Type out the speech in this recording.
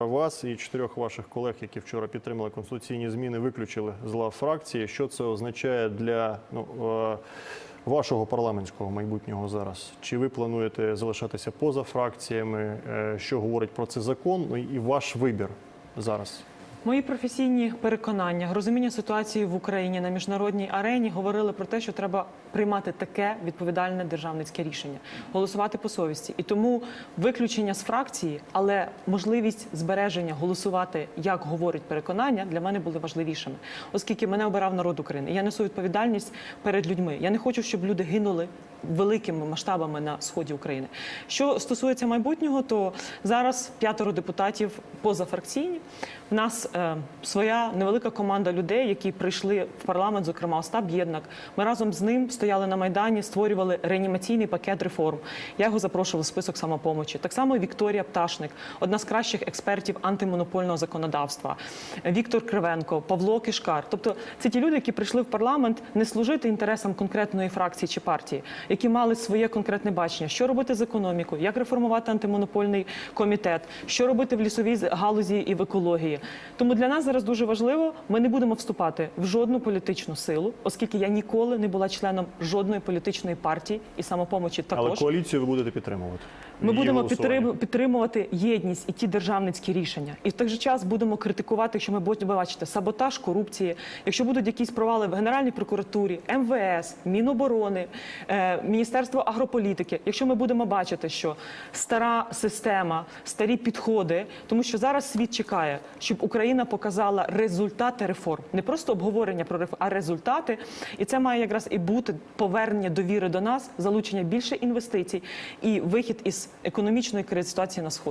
Вас і чотирьох ваших колег, які вчора підтримали конституційні зміни, виключили з лав фракції. Що це означає для ну, е, вашого парламентського майбутнього зараз? Чи ви плануєте залишатися поза фракціями? Е, Що говорить про це закон? Ну і ваш вибір зараз? Мої професійні переконання, розуміння ситуації в Україні на міжнародній арені говорили про те, що треба приймати таке відповідальне державницьке рішення, голосувати по совісті. І тому виключення з фракції, але можливість збереження голосувати, як говорить переконання, для мене були важливішими, оскільки мене обирав народ України. Я несу відповідальність перед людьми. Я не хочу, щоб люди гинули великими масштабами на сході України. Що стосується майбутнього, то зараз п'ятеро депутатів позафракційні. В нас е, своя невелика команда людей, які прийшли в парламент, зокрема Остап Єднак. Ми разом з ним стояли на майдані, створювали реанімаційний пакет реформ. Я його запрошувала в список самопомочі. Так само Вікторія Пташник, одна з кращих експертів антимонопольного законодавства. Віктор Кривенко, Павло Кишкар. Тобто, це ті люди, які прийшли в парламент не служити інтересам конкретної фракції чи партії, які мали своє конкретне бачення, що робити з економікою, як реформувати антимонопольний комітет, що робити в лісовій галузі і в екології. Тому для нас зараз дуже важливо, ми не будемо вступати в жодну політичну силу, оскільки я ніколи не була членом жодної політичної партії і самопомочі також. Але коаліцію ви будете підтримувати. Ми Її будемо голосування. підтримувати єдність і ті державницькі рішення. І в той же час будемо критикувати, якщо ми будемо бачити саботаж, корупції, якщо будуть якісь провали в Генеральній прокуратурі, МВС, Міноборони, е, Міністерство агрополітики. Якщо ми будемо бачити, що стара система, старі підходи, тому що зараз світ чекає, щоб Україна показала результати реформ, не просто обговорення про реформ, а результати. І це має якраз і бути повернення довіри до нас, залучення більше інвестицій і вихід із економічної кризи ситуації на сході.